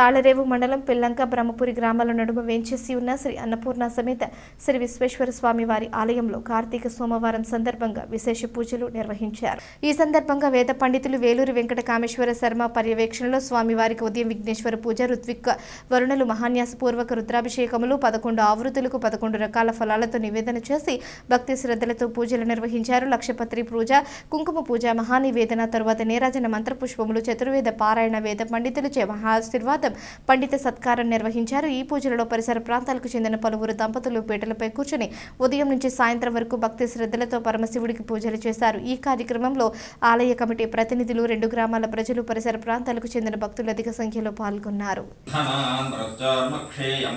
తాళరేవు మండలం పిల్లంక బ్రహ్మపురి గ్రామాల నడుమ వేంచేసి ఉన్న శ్రీ అన్నపూర్ణ సమేత శ్రీ విశ్వేశ్వర స్వామి వారి ఆలయంలో కార్తీక సోమవారం సందర్భంగా విశేష పూజలు నిర్వహించారు. ఈ సందర్భంగా వేద పండితులు వేలూరు వెంకట కామేశ్వర శర్మ పర్యవేక్షణలో స్వామివారికి ఉదయం విఘ్నేశ్వర పూజ ఋత్విక్ వరుణులు మహాన్యాసపూర్వక రుద్రాభిషేకములు పదకొండు ఆవృతులకు పదకొండు రకాల ఫలాలతో నివేదన చేసి భక్తి శ్రద్ధలతో పూజలు నిర్వహించారు. లక్షపత్రి పూజ కుంకుమ పూజ మహానివేదన తరువాత నీరాజన మంత్రపుష్పములు చతుర్వేద పారాయణ వేద పండితులచే మహాశీర్వాదం పండిత సత్కారం నిర్వహించారు ఈ పూజలలో పరిసర ప్రాంతాలకు చెందిన పలువురు దంపతులు పీటలపై కూర్చొని ఉదయం నుంచి సాయంత్రం వరకు భక్తి శ్రద్ధలతో పరమశివుడికి పూజలు చేశారు ఈ కార్యక్రమంలో ఆలయ కమిటీ ప్రతినిధులు రెండు గ్రామాల ప్రజలు పరిసర ప్రాంతాలకు చెందిన భక్తులు అధిక సంఖ్యలో పాల్గొన్నారు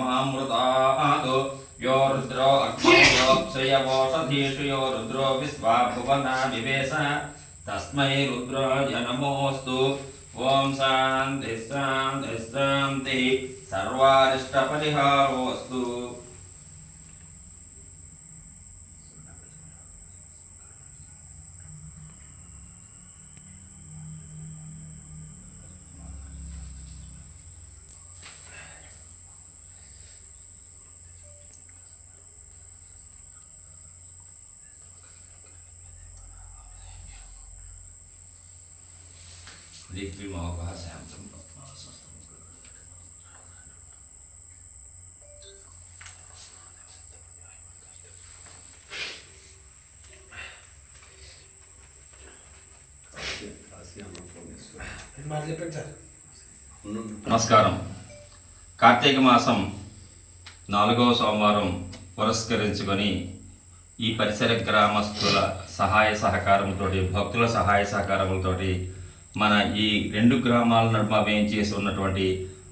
ధనామృతామృతాదో यो रुद्रो अग्नियोऽप्सयवोषधीषु यो रुद्रो विश्वा भुवना विवेश तस्मै रुद्राय नमोऽस्तु ఓం శాంతి శాంతి శాంతి. సర్వారిష్టపరిహారోస్తు దీప్తిమోహ శాంతం నమస్కారం. కార్తీక మాసం నాలుగవ సోమవారం పురస్కరించుకొని ఈ పరిసర గ్రామస్తుల సహాయ సహకారంతో భక్తుల సహాయ సహకారంతో మన ఈ రెండు గ్రామాల నడుమ వేయించేసి ఉన్నటువంటి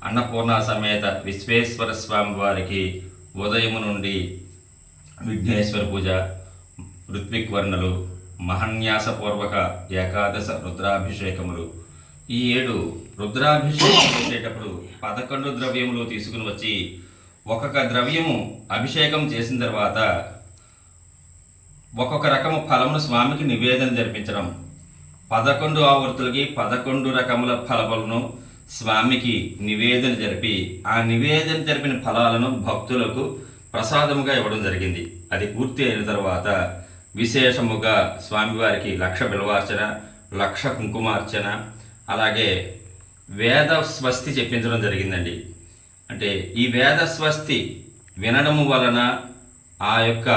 అన్నపూర్ణ సమేత విశ్వేశ్వర స్వామి వారికి ఉదయం నుండి విఘ్నేశ్వర పూజ ఋత్విక్ వర్ణలు మహన్యాసపూర్వక ఏకాదశ రుద్రాభిషేకములు. ఈ ఏడు రుద్రాభిషేకం చేసేటప్పుడు పదకొండు ద్రవ్యములు తీసుకుని వచ్చి ఒక్కొక్క ద్రవ్యము అభిషేకం చేసిన తర్వాత ఒక్కొక్క రకము ఫలమును స్వామికి నివేదన జరిపించడం. పదకొండు ఆవృత్తులకి పదకొండు రకముల ఫలములను స్వామికి నివేదన జరిపి ఆ నివేదన జరిపిన ఫలాలను భక్తులకు ప్రసాదముగా ఇవ్వడం జరిగింది. అది పూర్తి అయిన తర్వాత విశేషముగా స్వామివారికి లక్ష బిల్వార్చన లక్ష కుంకుమార్చన అలాగే వేద స్వస్తి చెప్పించడం జరిగిందండి. అంటే ఈ వేద స్వస్తి వినడము వలన ఆ యొక్క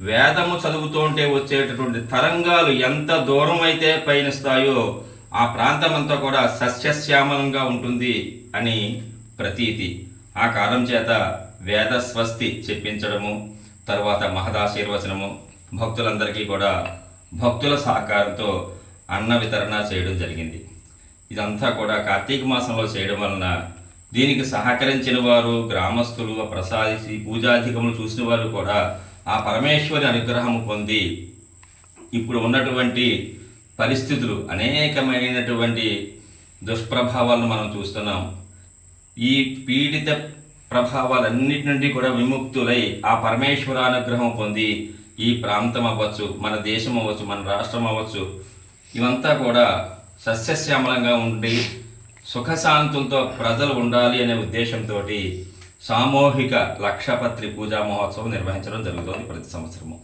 వేదము చదువుతూ ఉంటే వచ్చేటటువంటి తరంగాలు ఎంత దూరం అయితే పయనిస్తాయో ఆ ప్రాంతమంతా కూడా సస్యశ్యామలంగా ఉంటుంది అని ప్రతీతి. ఆ కాలం చేత వేద స్వస్తి చెప్పించడము తర్వాత మహదాశీర్వచనము భక్తులందరికీ కూడా భక్తుల సహకారంతో అన్న వితరణ చేయడం జరిగింది. ఇదంతా కూడా కార్తీక మాసంలో చేయడం వలన దీనికి సహకరించిన వారు గ్రామస్తులు ప్రసాదించి పూజాధికములు చూసిన వారు కూడా ఆ పరమేశ్వరి అనుగ్రహం పొంది ఇప్పుడు ఉన్నటువంటి పరిస్థితులు అనేకమైనటువంటి దుష్ప్రభావాలను మనం చూస్తున్నాం. ఈ పీడిత ప్రభావాలన్నిటి నుండి కూడా విముక్తులై ఆ పరమేశ్వర అనుగ్రహం పొంది ఈ ప్రాంతం అవ్వచ్చు మన దేశం అవ్వచ్చు మన రాష్ట్రం అవ్వచ్చు. ఇవంతా కూడా సస్యశ్యామలంగా ఉండి సుఖశాంతులతో ప్రజలు ఉండాలి అనే ఉద్దేశంతో సామూహిక లక్షపత్రి పూజా మహోత్సవం నిర్వహించడం జరుగుతుంది ప్రతి సంవత్సరము.